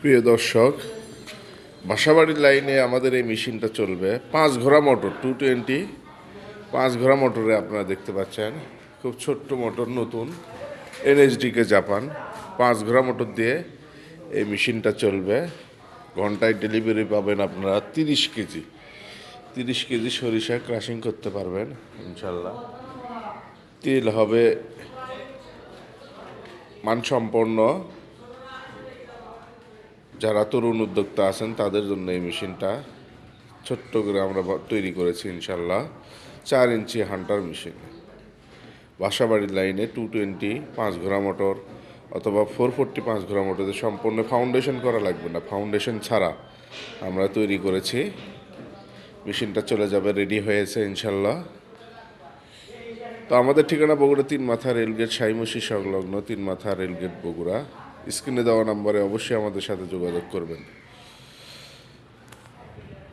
প্রিয় দর্শক, বাসাবাড়ির লাইনে আমাদের এই মেশিনটা চলবে। পাঁচ ঘোড়া মোটর টু টোয়েন্টি পাঁচ ঘোড়া মোটরে আপনারা দেখতে পাচ্ছেন, খুব ছোট্ট মোটর, নতুন এনএসডিকে জাপান। পাঁচ ঘোড়া মোটর দিয়ে এই মেশিনটা চলবে। ঘন্টায় ডেলিভারি পাবেন আপনারা তিরিশ কেজি। তিরিশ কেজি সরিষা ক্রাশিং করতে পারবেন, ইনশাল্লাহ। তেল হবে মানসম্পন্ন। যারা তরুণ উদ্যোক্তা আছেন, তাদের জন্য এই মেশিনটা ছোট্ট করে আমরা তৈরি করেছি ইনশাল্লাহ চার ইঞ্চি হান্টার মেশিন। বাসাবাড়ির লাইনে টু টোয়েন্টি পাঁচ ঘোড়া মোটর অথবা ফোর ফোরটি পাঁচ ঘোড়া মোটরে সম্পূর্ণ ফাউন্ডেশন করা লাগবে না। ফাউন্ডেশন ছাড়া আমরা তৈরি করেছি। মেশিনটা চলে যাবে রেডি হয়েছে ইনশাল্লাহ তো আমাদের ঠিকানা বগুড়া তিন মাথা রেলগেট সাইমসি সংলগ্ন তিন মাথা রেলগেট বগুড়া। স্ক্রিনে দেওয়া নম্বরে অবশ্যই আমাদের সাথে যোগাযোগ করবেন।